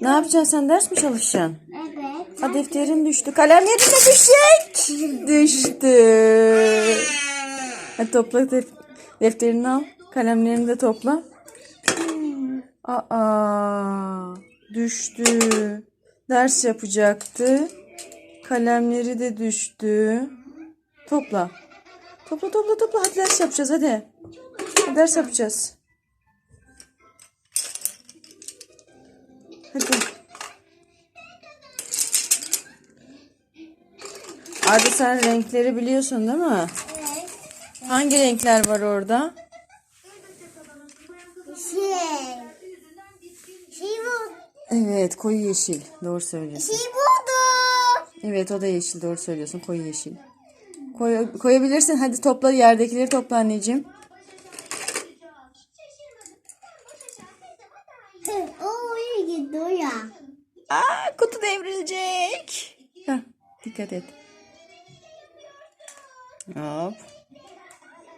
Ne yapacaksın sen ders mi çalışacaksın? Evet. Ha defterin düştü. Kalemlerin de düşecek. Düştü. Hadi topla def- defterini al. Kalemlerini de topla. Aa, düştü. Ders yapacaktı. Kalemleri de düştü. Topla. Topla topla topla. Hadi ders yapacağız hadi. Hadi ders yapacağız. Arda sen renkleri biliyorsun değil mi? Evet. Hangi renkler var orada? Şey. Şey bu. Evet koyu yeşil. Doğru söylüyorsun. Şey buldum. Evet o da yeşil. Doğru söylüyorsun. Koyu yeşil. Koy, koyabilirsin. Hadi topla yerdekileri topla anneciğim. Aa kutu devrilecek. Heh, dikkat et. Hop.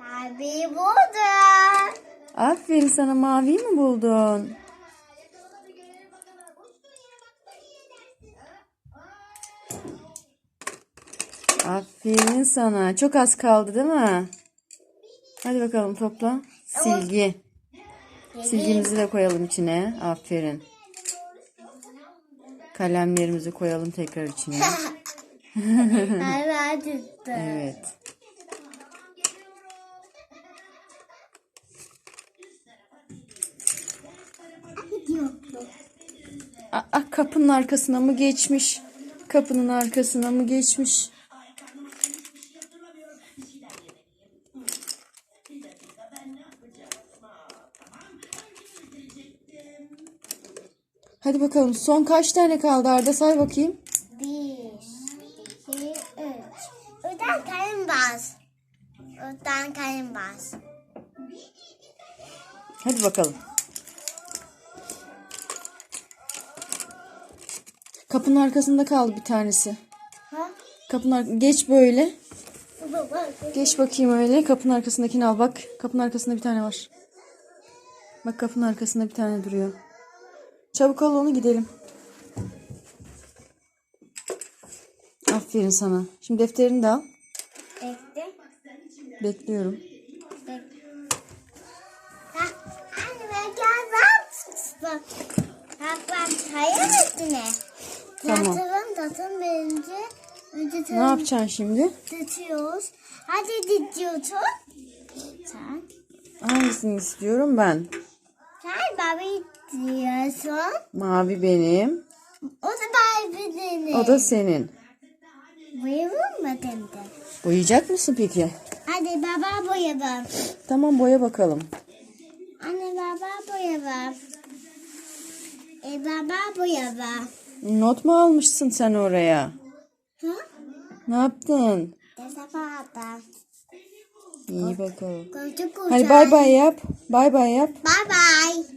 Abi buldum. Aferin sana mavi mi buldun? Aferin sana. Çok az kaldı değil mi? Hadi bakalım topla. Silgi. Silgimizi de koyalım içine. Aferin. Kalemlerimizi koyalım tekrar içine. Abi Evet. Aa, kapının arkasına mı geçmiş? Kapının arkasına mı geçmiş? Hadi bakalım son kaç tane kaldı Arda say bakayım. Bir, iki, üç. Oradan kalem bas. Oradan kalem bas. Hadi bakalım. Kapının arkasında kaldı bir tanesi. Ha? Kapının ar- geç böyle. Geç bakayım öyle. Kapının arkasındakini al bak. Kapının arkasında bir tane var. Bak kapının arkasında bir tane duruyor. Çabuk al onu gidelim. Aferin sana. Şimdi defterini de al. Bekle. Bekliyorum. Ha, anne ben geldim. Bak. Bak hayır üstüne. Tamam. Yatırım tatım verince Ne yapacaksın şimdi? tutuyoruz. Hadi diyorsun. Sen. Hangisini istiyorum ben? Sen babayı diyorsun. Mavi benim. O da babayı O da senin. Buyurun mu dedi. Boyayacak mısın peki? Hadi baba boyayalım. Tamam boya bakalım. Anne baba boyayalım. E baba boyayalım. Not mu almışsın sen oraya? Ha? Ne yaptın? Desafada. İyi bakalım. Hadi bay bay yap. Bay bay yap. Bye bye.